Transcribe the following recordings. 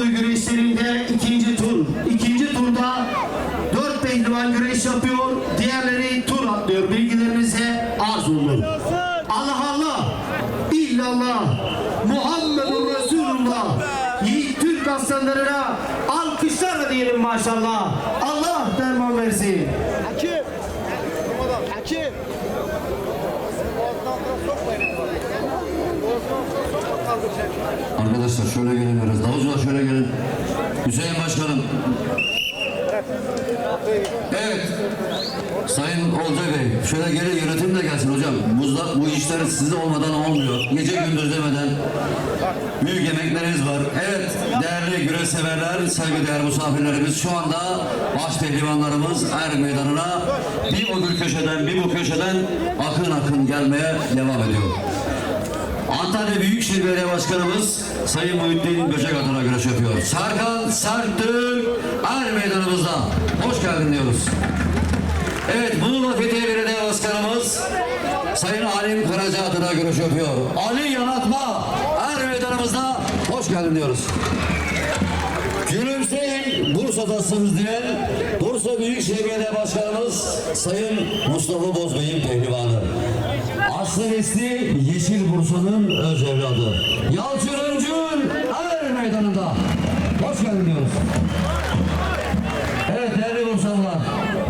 boy güreşlerinde ikinci tur. İkinci turda dört pehlivan güreş yapıyor. Diğerleri tur atlıyor. Bilgilerinize arz olur. Allah Allah. İllallah. Muhammedun Resulullah. Yiğit Türk aslanlarına alkışlarla diyelim maşallah. Allah derman versin. Arkadaşlar şöyle gelin biraz daha. Hüseyin Başkanım. Evet. Sayın Olcay Bey, şöyle gelin yönetim de gelsin hocam. Buzda, bu işler sizde olmadan olmuyor. Gece gündüz demeden büyük emekleriniz var. Evet, değerli güreş severler, saygıdeğer misafirlerimiz şu anda baş pehlivanlarımız er meydanına bir o köşeden bir bu köşeden akın akın gelmeye devam ediyor. Antalya Büyükşehir Belediye Başkanımız Sayın Muhittin Böcek adına güreş yapıyor. Serkan Sertül Er Meydanımızda. Hoş geldin diyoruz. Evet, Muğla Fethiye Belediye Başkanımız Sayın Alim Karaca adına güreş yapıyor. Ali Yanatma Er Meydanımızda. Hoş geldin diyoruz. Gülümseyin Bursa'dasınız diyen Bursa Büyükşehir Belediye Başkanımız Sayın Mustafa Bozbey'in pehlivanı. Aslı Nesli Yeşil Bursa'nın öz evladı. Yalçın Öncül Er Meydanı'nda. Hoş geldin diyoruz. Evet değerli Bursalılar,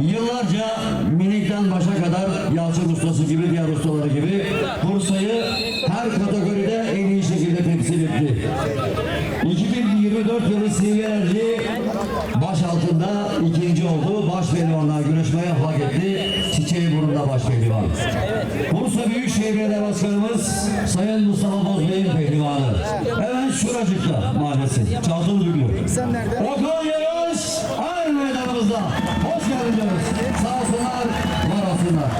yıllarca minikten başa kadar Yalçın ustası gibi diğer ustaları gibi Bursa'yı her kategoride en iyi şekilde temsil etti. 2024 yılı Enerji baş altında ikinci oldu. Baş pehlivanlar güreşmeye hak etti. Çiçeği burnunda baş pehlivan. Bursa Büyükşehir Belediye Başkanımız Sayın Mustafa Bozbey'in pehlivanı. Hemen şuracıkta mahallesi. Çaltılı Düglü. Sen nerede? Okan Yarış her meydanımızda. Hoş geldin diyoruz. Sağ olsunlar, var olsunlar.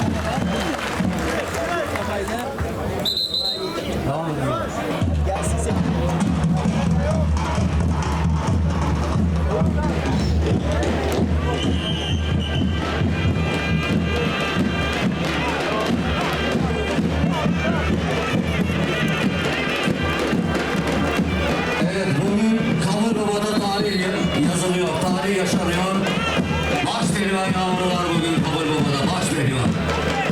Yağmuru var bugün Kavur Baba'da, baş pehlivan.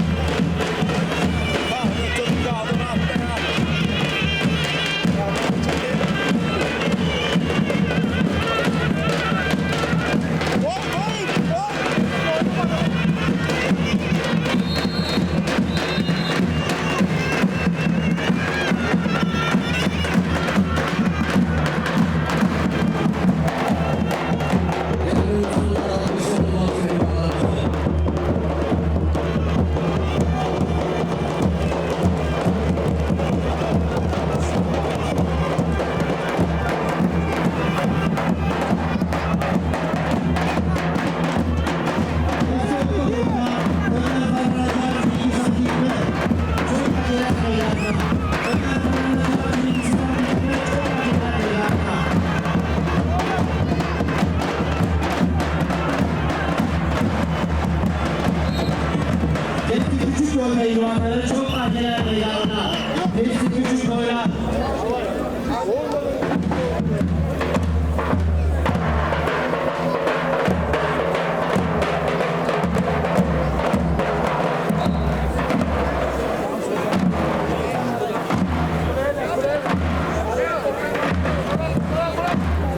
Hepsi küçük boy pehlivanları çok acele meydanına. Hepsi küçük boylar.